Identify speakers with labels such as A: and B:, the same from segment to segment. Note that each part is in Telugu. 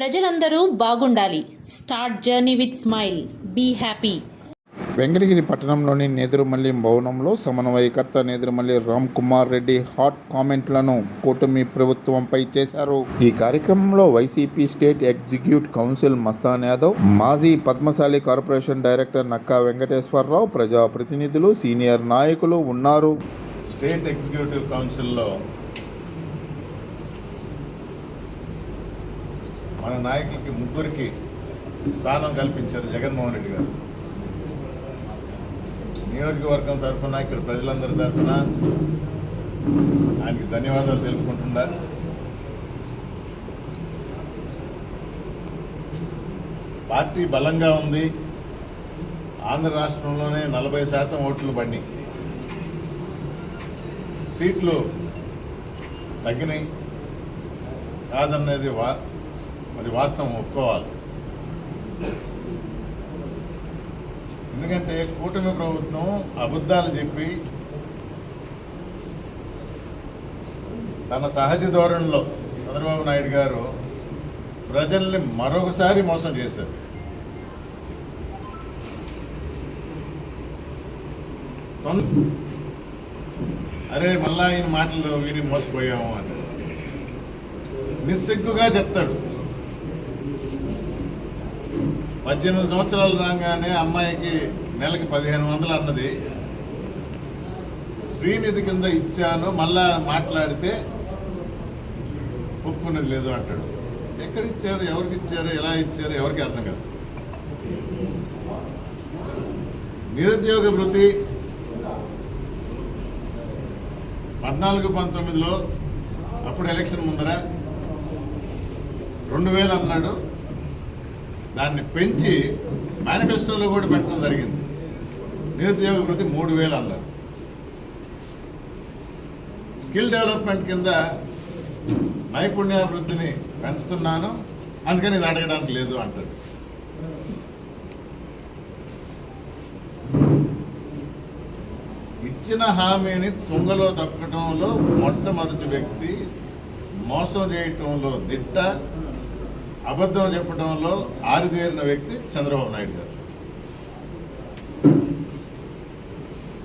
A: ప్రజలందరూ బాగుండాలి. Start journey with smile. Be happy.
B: Venkatagiri పట్టణంలోని నేదురుమల్లి భవనంలో సమన్వయకర్త నేదురుమల్లి రామ్ కుమార్ రెడ్డి హాట్ కామెంట్లను కూటమి ప్రభుత్వంపై చేశారు. ఈ కార్యక్రమంలో YCP state executive council Mastan Yadav మాజీ పద్మశాలి కార్పొరేషన్ డైరెక్టర్ నక్కా వెంకటేశ్వరరావు ప్రజాప్రతినిధులు సీనియర్ నాయకులు ఉన్నారు.
C: స్టేట్ ఎగ్జిక్యూటివ్ కౌన్సిల్లో మన నాయకులకి ముగ్గురికి స్థానం కల్పించారు జగన్మోహన్ రెడ్డి గారు. నియోజకవర్గం తరఫున ఇక్కడ ప్రజలందరి తరఫున ఆయనకి ధన్యవాదాలు తెలుపుకుంటున్నా. పార్టీ బలంగా ఉంది. ఆంధ్ర రాష్ట్రంలోనే నలభై శాతం ఓట్లు పడినాయి. సీట్లు తగ్గినాయి. కాదన్నది వా అది వాస్తవం ఒప్పుకోవాలి. ఎందుకంటే కూటమి ప్రభుత్వం అబద్ధాలు చెప్పి తన సహజ ధోరణిలో చంద్రబాబు నాయుడు గారు ప్రజల్ని మరొకసారి మోసం చేశారు. అరే మళ్ళా ఈయన మాటలు విని మోసపోయాము అని. నిస్సిగ్గుగా చెప్తాడు. పద్దెనిమిది సంవత్సరాలు రాగానే అమ్మాయికి నెలకి పదిహేను వందలు అన్నది. శ్రీనిధి కింద ఇచ్చాను మళ్ళా మాట్లాడితే ఒప్పుకునేది లేదు అంటాడు. ఎక్కడ ఇచ్చారు ఎవరికి ఇచ్చారు ఎలా ఇచ్చారు ఎవరికి అర్థం కాదు. నిరుద్యోగ వృత్తి పద్నాలుగు పంతొమ్మిదిలో అప్పుడు ఎలక్షన్ ముందర రెండు వేలు అన్నాడు. దాన్ని పెంచి మేనిఫెస్టోలో కూడా పెట్టడం జరిగింది. నిరుద్యోగ వృత్తి మూడు వేలు అన్నారు. స్కిల్ డెవలప్మెంట్ కింద నైపుణ్యాభివృద్ధిని పెంచుతున్నాను. అందుకని ఇది అడగడానికి లేదు అంటాడు. ఇచ్చిన హామీని తుంగలో తొక్కడంలో మొట్టమొదటి వ్యక్తి మోసం చేయటంలో దిట్ట అబద్ధం చెప్పడంలో ఆరితేరిన వ్యక్తి చంద్రబాబు నాయుడు గారు.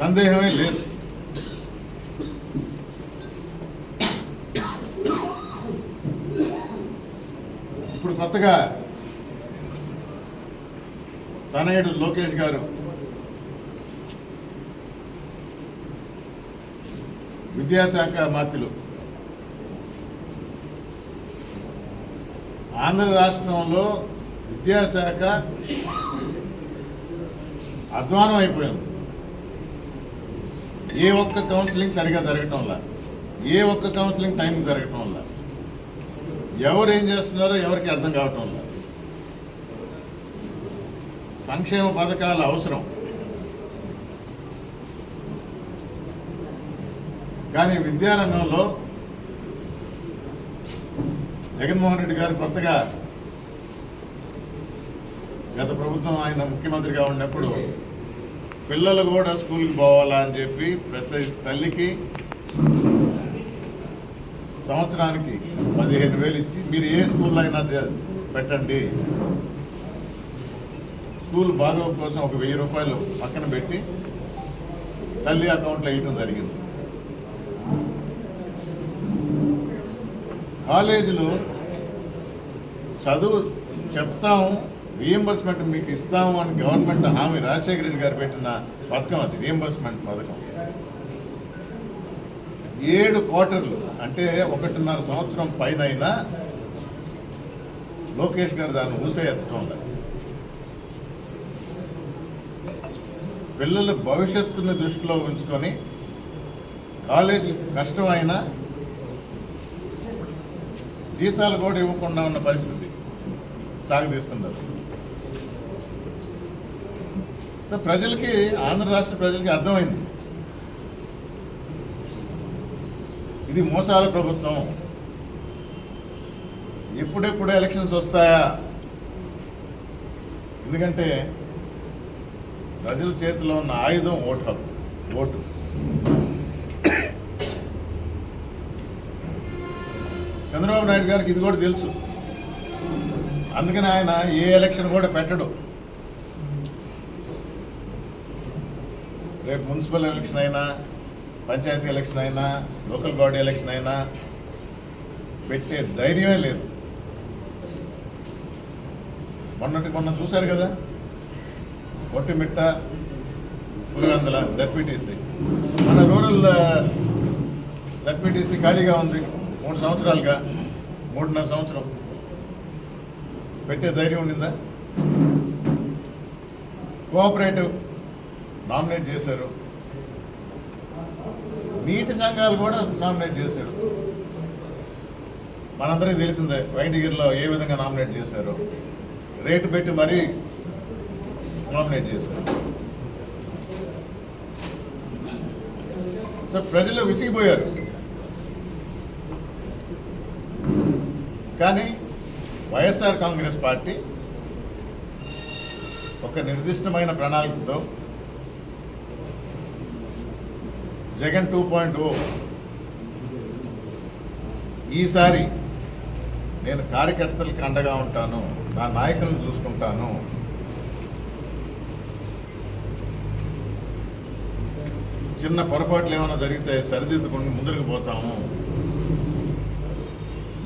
C: సందేహమే లేదు. ఇప్పుడు కొత్తగా తనయుడు లోకేష్ గారు విద్యాశాఖ మంత్రులు ఆంధ్ర రాష్ట్రంలో విద్యాశాఖ అధ్వానం అయిపోయింది. ఏ ఒక్క కౌన్సిలింగ్ సరిగా జరగటం వల్ల ఏ ఒక్క కౌన్సిలింగ్ టైం జరగటం వల్ల ఎవరు ఏం చేస్తున్నారో ఎవరికి అర్థం కావటం వల్ల సంక్షేమ పథకాల అవసరం. కానీ విద్యారంగంలో జగన్మోహన్ రెడ్డి గారు కొత్తగా గత ప్రభుత్వం ఆయన ముఖ్యమంత్రిగా ఉన్నప్పుడు పిల్లలు కూడా స్కూల్కి పోవాలా అని చెప్పి ప్రతి తల్లికి సంవత్సరానికి పదిహేను వేలు ఇచ్చి మీరు ఏ స్కూల్లో అయినా పెట్టండి. స్కూల్ బాగోగు కోసం ఒక వెయ్యి రూపాయలు పక్కన పెట్టి తల్లి అకౌంట్లో వేయటం జరిగింది. కాలేజీలు చదువు చెప్తాము రీఎంబర్స్మెంట్ మీకు ఇస్తాము అని గవర్నమెంట్ హామీ రాజశేఖర రెడ్డి గారు పెట్టిన పథకం అది రీఎంబర్స్మెంట్ పథకం. ఏడు క్వార్టర్లు అంటే ఒకటిన్నర సంవత్సరం పైన అయినా లోకేష్ గారు దాన్ని ఊసే ఎత్తడం పిల్లల భవిష్యత్తుని దృష్టిలో ఉంచుకొని కాలేజీ కష్టమైనా జీతాలు కూడా ఇవ్వకుండా ఉన్న పరిస్థితి సాగదీస్తున్నారు సో ప్రజలకి ఆంధ్ర రాష్ట్ర ప్రజలకి అర్థమైంది. ఇది మోసాల ప్రభుత్వం. ఎప్పుడెప్పుడు ఎలక్షన్స్ వస్తాయా? ఎందుకంటే ప్రజల చేతిలో ఉన్న ఆయుధం ఓటు హక్కు ఓటు చంద్రబాబు నాయుడు గారికి ఇది కూడా తెలుసు. అందుకని ఆయన ఏ ఎలక్షన్ కూడా పెట్టడు. రేపు మున్సిపల్ ఎలక్షన్ అయినా పంచాయతీ ఎలక్షన్ అయినా లోకల్ బాడీ ఎలక్షన్ అయినా పెట్టే ధైర్యమే లేదు. మొన్నటి మొన్న చూశారు కదా? ఒట్టిమిట్ట పులివెందల డెప్యూటీసీ మన రూరల్ డెప్యూటీసీ ఖాళీగా ఉంది. మూడు సంవత్సరాలుగా. మూడున్నర సంవత్సరం. పెట్టే ధైర్యం ఉండిందా? కోఆపరేటివ్ నామినేట్ చేశారు. నీటి సంఘాలు కూడా నామినేట్ చేశారు. మనందరికీ తెలిసిందే వైండగిరిలో ఏ విధంగా నామినేట్ చేశారు. రేటు పెట్టి మరీ నామినేట్ చేశారు. సో ప్రజలు విసిగిపోయారు. కానీ వైఎస్ఆర్ కాంగ్రెస్ పార్టీ ఒక నిర్దిష్టమైన ప్రణాళికతో జగన్ టూ పాయింట్ ఓ ఈసారి నేను కార్యకర్తలకు అండగా ఉంటాను నా నాయకులను చూసుకుంటాను. చిన్న పొరపాట్లు ఏమైనా జరిగితే సరిదిద్దుకుని ముందుకు పోతాము.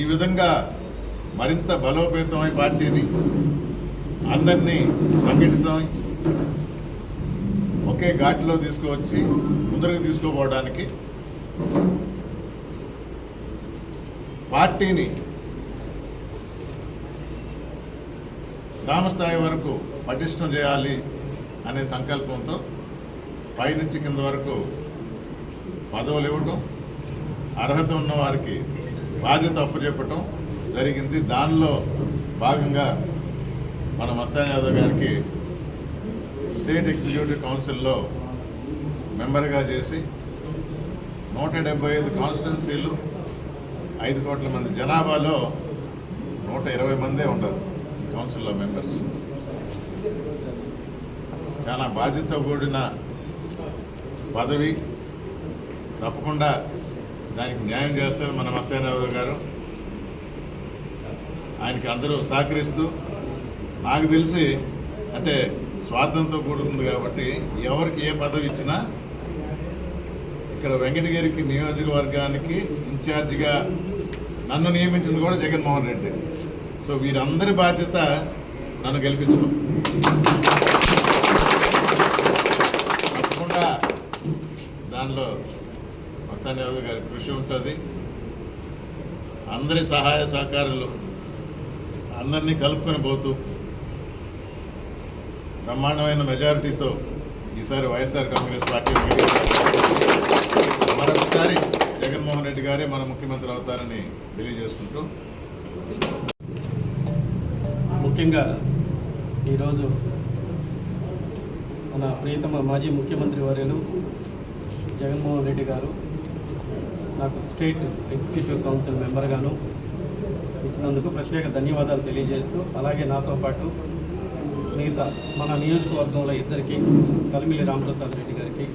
C: ఈ విధంగా మరింత బలోపేతమై పార్టీని అందరినీ సంఘటితమై ఒకే ఘాట్లో తీసుకువచ్చి ముందరకు తీసుకుపోవడానికి పార్టీని గ్రామస్థాయి వరకు పటిష్టం చేయాలి అనే సంకల్పంతో పైనుంచి కింద వరకు పదవులు ఇవ్వటం అర్హత ఉన్న వారికి బాధ్యత అప్పచెప్పటం జరిగింది. దానిలో భాగంగా మన మస్తాన్ యాదవ్ గారికి స్టేట్ ఎగ్జిక్యూటివ్ కౌన్సిల్లో మెంబర్గా చేసి నూట డెబ్బై ఐదు కాన్స్టిట్యున్సీలు ఐదు కోట్ల మంది జనాభాలో నూట ఇరవై మందే ఉండరు కౌన్సిల్లో మెంబర్స్. చాలా బాధ్యత కూడిన పదవి తప్పకుండా దానికి న్యాయం చేస్తారు మన మస్తానాథ్ గారు. ఆయనకి అందరూ సహకరిస్తూ నాకు తెలిసి అంటే స్వార్థంతో కూడుకుంది కాబట్టి ఎవరికి ఏ పదవి ఇచ్చినా ఇక్కడ వెంకటగిరికి నియోజకవర్గానికి ఇన్ఛార్జిగా నన్ను నియమించింది కూడా జగన్మోహన్ రెడ్డి. సో వీరందరి బాధ్యత నన్ను గెలిపించడం తప్పకుండా దానిలో మస్తాన్ యాదవ్ గారి కృషి ఉంటుంది. అందరి సహాయ సహకారాలు అందరినీ కలుపుకొని పోతూ బ్రహ్మాండమైన మెజారిటీతో ఈసారి వైఎస్ఆర్ కాంగ్రెస్ పార్టీ మరొకసారి జగన్మోహన్ రెడ్డి గారే మన ముఖ్యమంత్రి అవుతారని తెలియజేసుకుంటూ
D: ముఖ్యంగా ఈరోజు మన ప్రియతమ మాజీ ముఖ్యమంత్రి వర్యులు జగన్మోహన్ రెడ్డి గారు నాకు స్టేట్ ఎగ్జిక్యూటివ్ కౌన్సిల్ మెంబర్గాను ఇచ్చినందుకు ప్రత్యేక ధన్యవాదాలు తెలియజేస్తూ అలాగే నాతో పాటు మిగతా మన నియోజకవర్గంలో ఇద్దరికి కలిమిలి రామప్రసాద్ రెడ్డి గారికి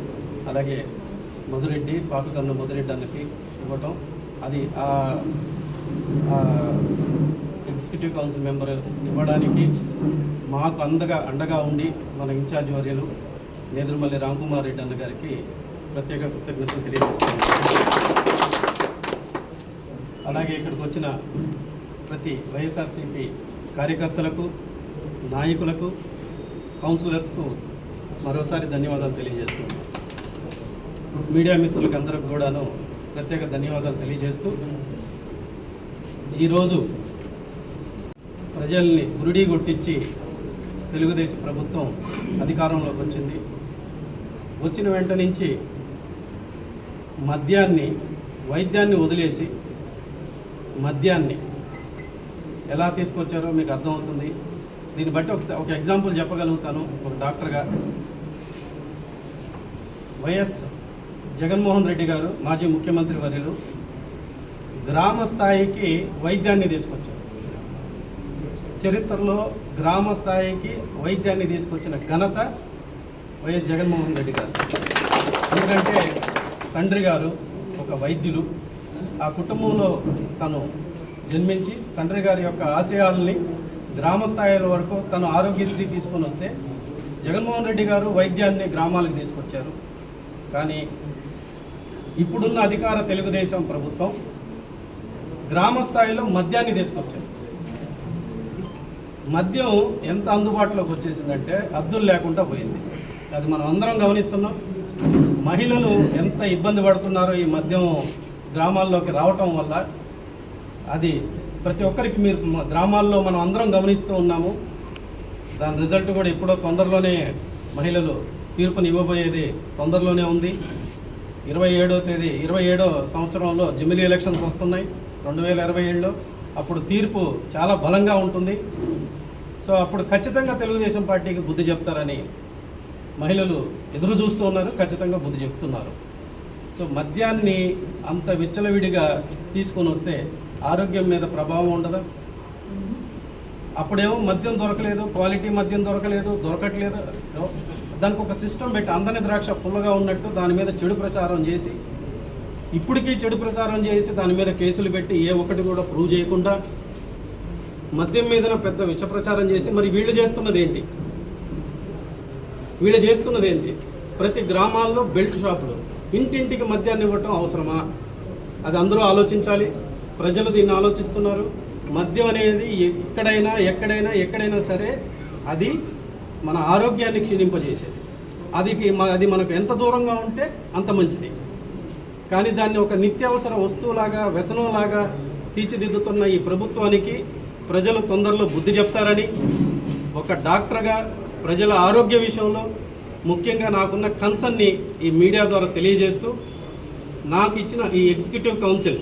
D: అలాగే మధురెడ్డి పాకుకన్ను మధురెడ్డి అన్నకి ఇవ్వటం. అది ఆ ఎగ్జిక్యూటివ్ కౌన్సిల్ మెంబర్ ఇవ్వడానికి మాకు అందగా అండగా ఉండి మన ఇన్ఛార్జ్ వర్యులు నేదురుమల్లి రామ్కుమార్ రెడ్డి అన్న గారికి ప్రత్యేక కృతజ్ఞతలు తెలియజేస్తాను అలాగే ఇక్కడికి వచ్చిన ప్రతి వైఎస్ఆర్సీపీ కార్యకర్తలకు నాయకులకు కౌన్సిలర్స్కు మరోసారి ధన్యవాదాలు తెలియజేస్తున్నాను. మీడియా మిత్రులకు అందరికి కూడాను ప్రత్యేక ధన్యవాదాలు తెలియజేస్తూ ఈరోజు ప్రజల్ని గురుడి కొట్టించి తెలుగుదేశం ప్రభుత్వం అధికారంలోకి వచ్చింది. వచ్చిన వెంట నుంచి మద్యాన్ని వైద్యాన్ని వదిలేసి మద్యాన్ని ఎలా తీసుకొచ్చారో మీకు అర్థమవుతుంది. దీన్ని బట్టి ఒక ఒక ఎగ్జాంపుల్ చెప్పగలుగుతాను ఒక డాక్టర్గా వైఎస్ జగన్మోహన్ రెడ్డి గారు మాజీ ముఖ్యమంత్రి వర్యులు గ్రామ స్థాయికి వైద్యాన్ని తీసుకొచ్చారు. చరిత్రలో గ్రామ స్థాయికి వైద్యాన్ని తీసుకొచ్చిన ఘనత వైఎస్ జగన్మోహన్ రెడ్డి గారు. ఎందుకంటే తండ్రి గారు ఒక వైద్యులు. ఆ కుటుంబంలో తను జన్మించి తండ్రి గారి యొక్క ఆశయాల్ని గ్రామ స్థాయిల వరకు తను ఆరోగ్యశ్రీ తీసుకొని వస్తే జగన్మోహన్ రెడ్డి గారు వైద్యాన్ని గ్రామాలకు తీసుకొచ్చారు. కానీ ఇప్పుడున్న అధికార తెలుగుదేశం ప్రభుత్వం గ్రామ స్థాయిలో మద్యాన్ని తీసుకొచ్చారు మద్యం ఎంత అందుబాటులోకి వచ్చేసిందంటే అద్దులు లేకుండా పోయింది. అది మనం అందరం గమనిస్తున్నాం. మహిళలు ఎంత ఇబ్బంది పడుతున్నారో ఈ మద్యం గ్రామాల్లోకి రావటం వల్ల అది ప్రతి ఒక్కరికి మీరు గ్రామాల్లో మనం అందరం గమనిస్తూ ఉన్నాము. దాని రిజల్ట్ కూడా ఎప్పుడో తొందరలోనే మహిళలు తీర్పుని ఇవ్వబోయేది తొందరలోనే ఉంది. ఇరవై ఏడో తేదీ ఇరవై ఏడో సంవత్సరంలో జిమిలీ ఎలక్షన్స్ వస్తున్నాయి. రెండు వేల ఇరవై ఏడులో అప్పుడు తీర్పు చాలా బలంగా ఉంటుంది. సో అప్పుడు ఖచ్చితంగా తెలుగుదేశం పార్టీకి బుద్ధి చెప్తారని మహిళలు ఎదురు చూస్తూ ఉన్నారు ఖచ్చితంగా బుద్ధి చెప్తున్నారు. సో మద్యాన్ని అంత విచ్చలవిడిగా తీసుకొని వస్తే ఆరోగ్యం మీద ప్రభావం ఉండదా? అప్పుడేమో మద్యం దొరకలేదు క్వాలిటీ మద్యం దొరకలేదు దొరకట్లేదు. దానికి ఒక సిస్టమ్ పెట్టి అందని ద్రాక్ష పుల్లగా ఉన్నట్టు దాని మీద చెడు ప్రచారం చేసి ఇప్పటికీ చెడు ప్రచారం చేసి దాని మీద కేసులు పెట్టి ఏ ఒక్కటి కూడా ప్రూవ్ చేయకుండా మద్యం మీద పెద్ద విష ప్రచారం చేసి మరి వీళ్ళు చేస్తున్నది ఏంటి? వీళ్ళు చేస్తున్నది ఏంటి? ప్రతి గ్రామాల్లో బెల్ట్ షాపులు ఇంటింటికి మద్యాన్ని ఇవ్వటం అవసరమా? అది అందరూ ఆలోచించాలి. ప్రజలు దీన్ని ఆలోచిస్తున్నారు. మద్యం అనేది ఎక్కడైనా ఎక్కడైనా ఎక్కడైనా సరే అది మన ఆరోగ్యాన్ని క్షీణింపజేసేది. అది అది మనకు ఎంత దూరంగా ఉంటే అంత మంచిది. కానీ దాన్ని ఒక నిత్యావసర వస్తువులాగా వ్యసనంలాగా తీర్చిదిద్దుతున్న ఈ ప్రభుత్వానికి ప్రజలు తొందరలో బుద్ధి చెప్తారని ఒక డాక్టర్గా ప్రజల ఆరోగ్య విషయంలో ముఖ్యంగా నాకున్న కన్సర్న్ని ఈ మీడియా ద్వారా తెలియజేస్తూ నాకు ఇచ్చిన ఈ ఎగ్జిక్యూటివ్ కౌన్సిల్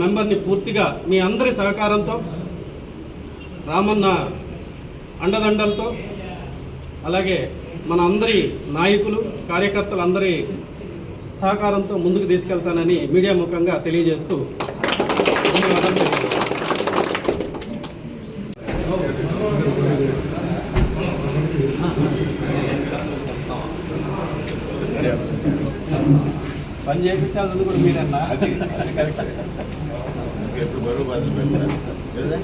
D: మెంబర్ని పూర్తిగా మీ అందరి సహకారంతో రామన్న అండదండలతో అలాగే మన అందరి నాయకులు కార్యకర్తలు అందరి సహకారంతో ముందుకు తీసుకెళ్తానని మీడియా ముఖంగా తెలియజేస్తూ ధన్యవాదాలు పని చేయించాల్సింది కూడా మీరన్నా
C: అది అది కరెక్ట్. ఎప్పుడు బరువు బాధ్యత పెట్టారు కదా?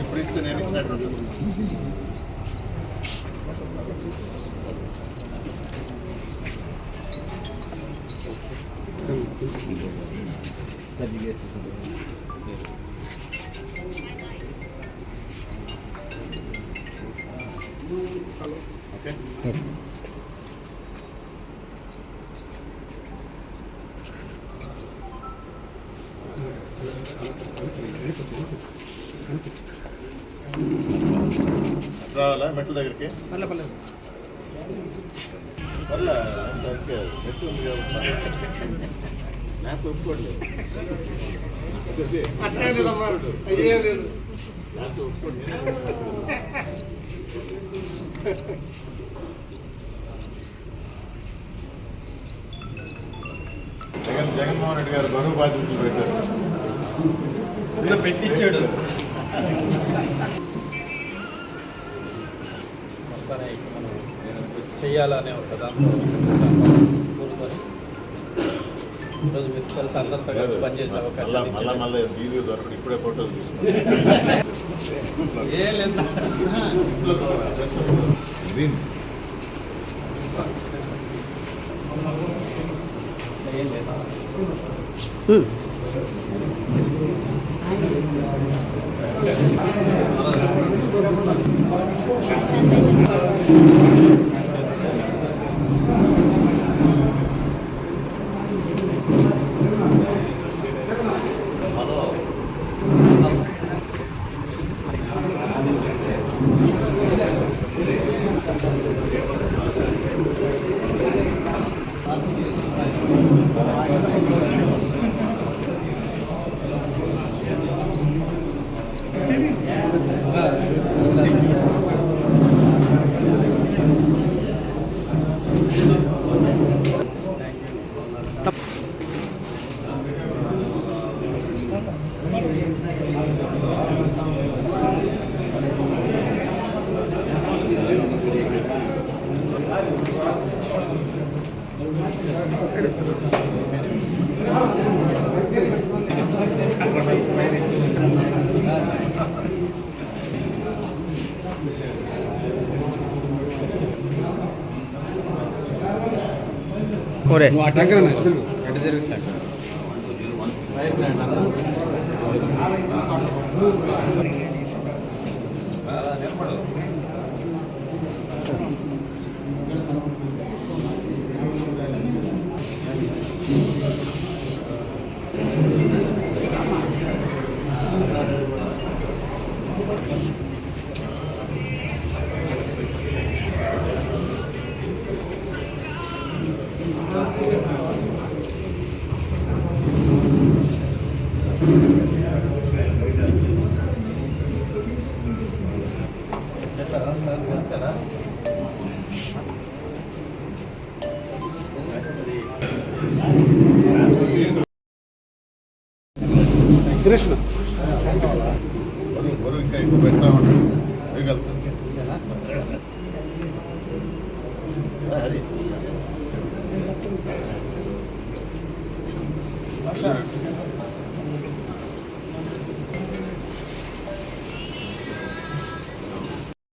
C: ఇప్పుడు ఇస్తే నేను ఇచ్చినట్టు ఉంటుంది. ఓకే రావాలా మెట్ల దగ్గరికి పర్లే అంత ఓకే. మెట్లు ఉంది కాబట్టి నాకు నాకు ఒప్పుకోలేదు జగన్ జగన్మోహన్ రెడ్డి గారు బరువు బాధ్యతలు పెట్టారు.
D: పెట్టించాడు చెయ్యాలనే ఒక దాంట్లో ఈరోజు మీకు కలిసి అందరితో కలిసి పనిచేసే అవకాశం
C: మళ్ళా
D: ఇచ్చారు.
C: మళ్ళీ వీడియో దొరకదు ఇప్పుడే ఫోటోలు తీసుకున్నాను
D: ఏం లేదు.
C: దీన్ని
D: ఏం లేదు
C: బరువు ఇంకా ఎక్కువ పెడతా ఉన్నాడు వేయగలుగుతాను